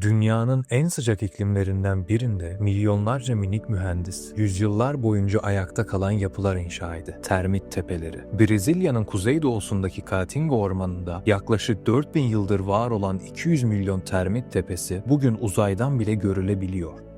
Dünyanın en sıcak iklimlerinden birinde milyonlarca minik mühendis yüzyıllar boyunca ayakta kalan yapılar inşa etti. Termit tepeleri. Brezilya'nın kuzeydoğusundaki Caatinga ormanında yaklaşık 4000 yıldır var olan 200 milyon termit tepesi bugün uzaydan bile görülebiliyor.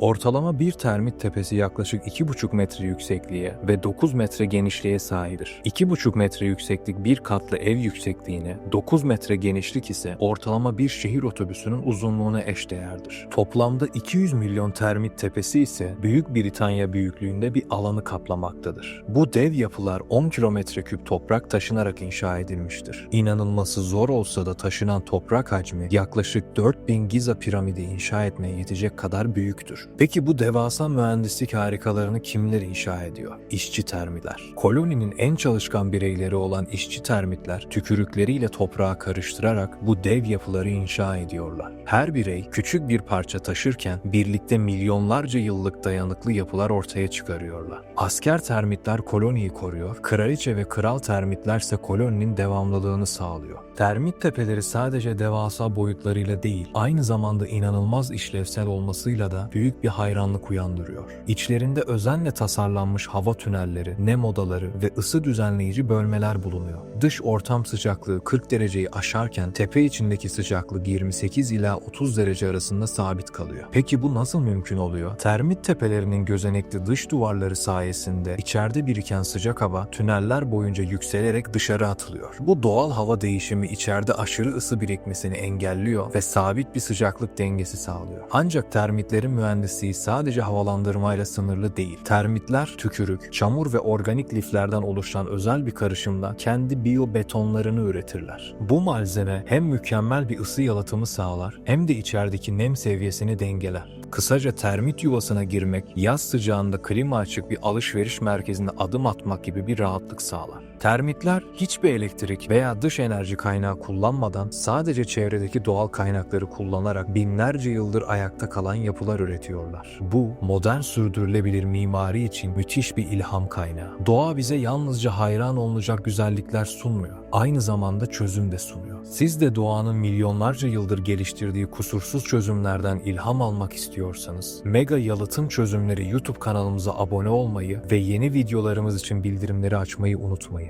Ortalama bir termit tepesi yaklaşık 2,5 metre yüksekliğe ve 9 metre genişliğe sahiptir. 2,5 metre yükseklik bir katlı ev yüksekliğine, 9 metre genişlik ise ortalama bir şehir otobüsünün uzunluğuna eşdeğerdir. Toplamda 200 milyon termit tepesi ise Büyük Britanya büyüklüğünde bir alanı kaplamaktadır. Bu dev yapılar 10 kilometre küp toprak taşınarak inşa edilmiştir. İnanılması zor olsa da taşınan toprak hacmi yaklaşık 4000 Giza piramidi inşa etmeye yetecek kadar büyüktür. Peki bu devasa mühendislik harikalarını kimler inşa ediyor? İşçi termitler. Koloninin en çalışkan bireyleri olan işçi termitler tükürükleriyle toprağa karıştırarak bu dev yapıları inşa ediyorlar. Her birey küçük bir parça taşırken birlikte milyonlarca yıllık dayanıklı yapılar ortaya çıkarıyorlar. Asker termitler koloniyi koruyor, kraliçe ve kral termitlerse koloninin devamlılığını sağlıyor. Termit tepeleri sadece devasa boyutlarıyla değil, aynı zamanda inanılmaz işlevsel olmasıyla da büyük bir hayranlık uyandırıyor. İçlerinde özenle tasarlanmış hava tünelleri, nem odaları ve ısı düzenleyici bölmeler bulunuyor. Dış ortam sıcaklığı 40 dereceyi aşarken tepe içindeki sıcaklık 28 ila 30 derece arasında sabit kalıyor. Peki bu nasıl mümkün oluyor? Termit tepelerinin gözenekli dış duvarları sayesinde içeride biriken sıcak hava tüneller boyunca yükselerek dışarı atılıyor. Bu doğal hava değişimi içeride aşırı ısı birikmesini engelliyor ve sabit bir sıcaklık dengesi sağlıyor. Ancak termitlerin mühendisliği sadece havalandırmayla sınırlı değil. Termitler tükürük, çamur ve organik liflerden oluşan özel bir karışımla kendi biyobetonlarını üretirler. Bu malzeme hem mükemmel bir ısı yalıtımı sağlar hem de içerideki nem seviyesini dengeler. Kısaca termit yuvasına girmek, yaz sıcağında klima açık bir alışveriş merkezinde adım atmak gibi bir rahatlık sağlar. Termitler hiçbir elektrik veya dış enerji kaynağı kullanmadan sadece çevredeki doğal kaynakları kullanarak binlerce yıldır ayakta kalan yapılar üretiyorlar. Bu modern sürdürülebilir mimari için müthiş bir ilham kaynağı. Doğa bize yalnızca hayran olunacak güzellikler sunmuyor. Aynı zamanda çözüm de sunuyor. Siz de doğanın milyonlarca yıldır geliştirdiği kusursuz çözümlerden ilham almak istiyorsanız Mega Yalıtım Çözümleri YouTube kanalımıza abone olmayı ve yeni videolarımız için bildirimleri açmayı unutmayın.